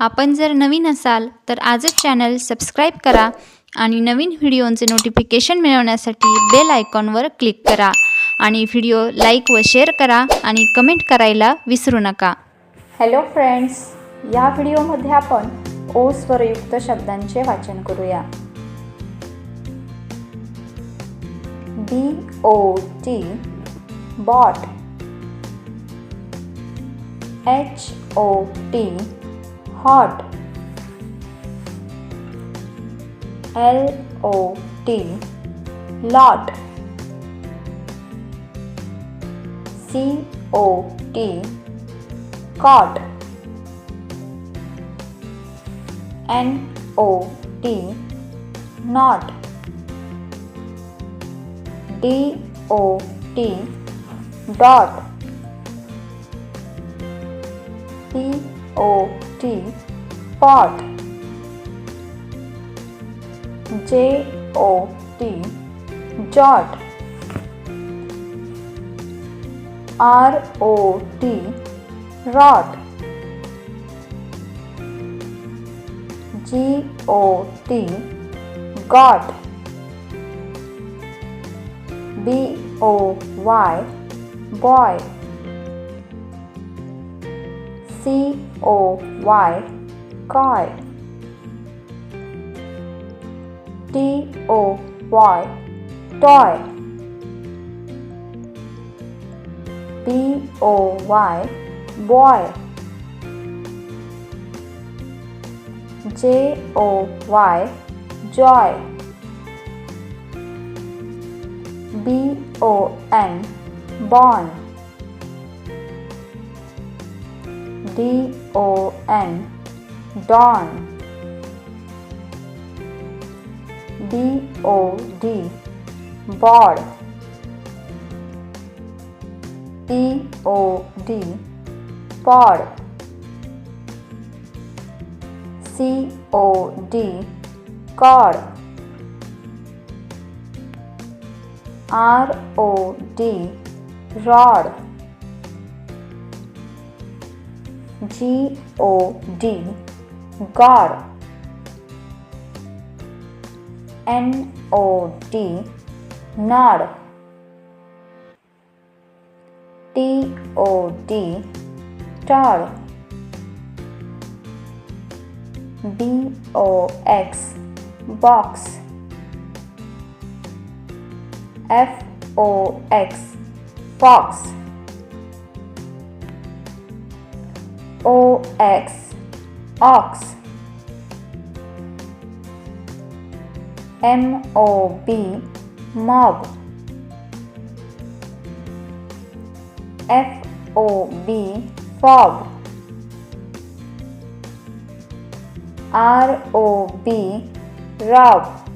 आपण जर नवीन असाल तर आजच चॅनल सबस्क्राईब करा आणि नवीन व्हिडिओंचे नोटिफिकेशन मिळवण्यासाठी बेल आयकॉनवर क्लिक करा आणि व्हिडिओ लाईक व शेअर करा आणि कमेंट करायला विसरू नका. हॅलो फ्रेंड्स या व्हिडिओमध्ये आपण ओ स्वरयुक्त शब्दांचे वाचन करूया. B O T bot H O T hot. L O T. Lot. C O T. Cot N O T. Not. D O T. Dot. P O -T. T pot J O T jot R O T rot G O T got B O Y boy C O Y coy T O Y toy. B O Y boy. J O Y joy. B O N born D O N. Dawn B O D. Board P O D. Pod C O D. Cord R O D. Rod G O D god. N O D nod. T O D tod B O X box. F O X fox O X ox. M O B mob F O B fob. R O B rob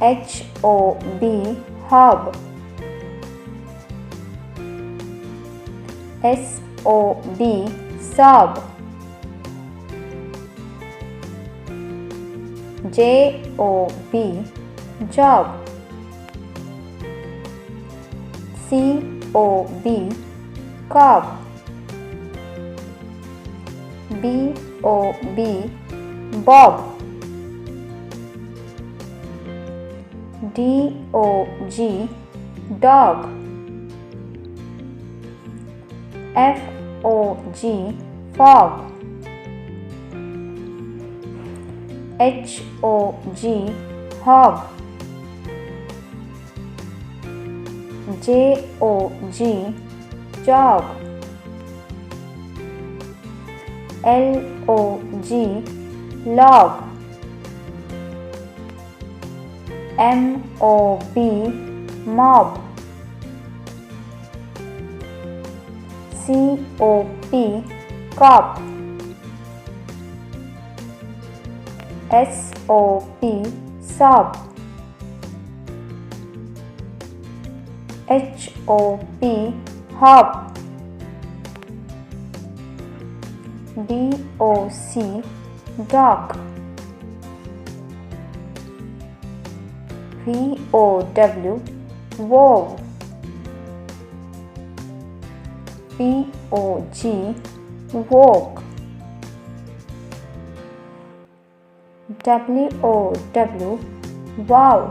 H O B hub S O B sob J O B job. C O B cob B O B bob. D O G dog F O G fog. H O G hog. J O G jog L O G log. M O B mob C O P cop S O P sob H O P hop D O C dock V O W wow P O G walk. W O W wow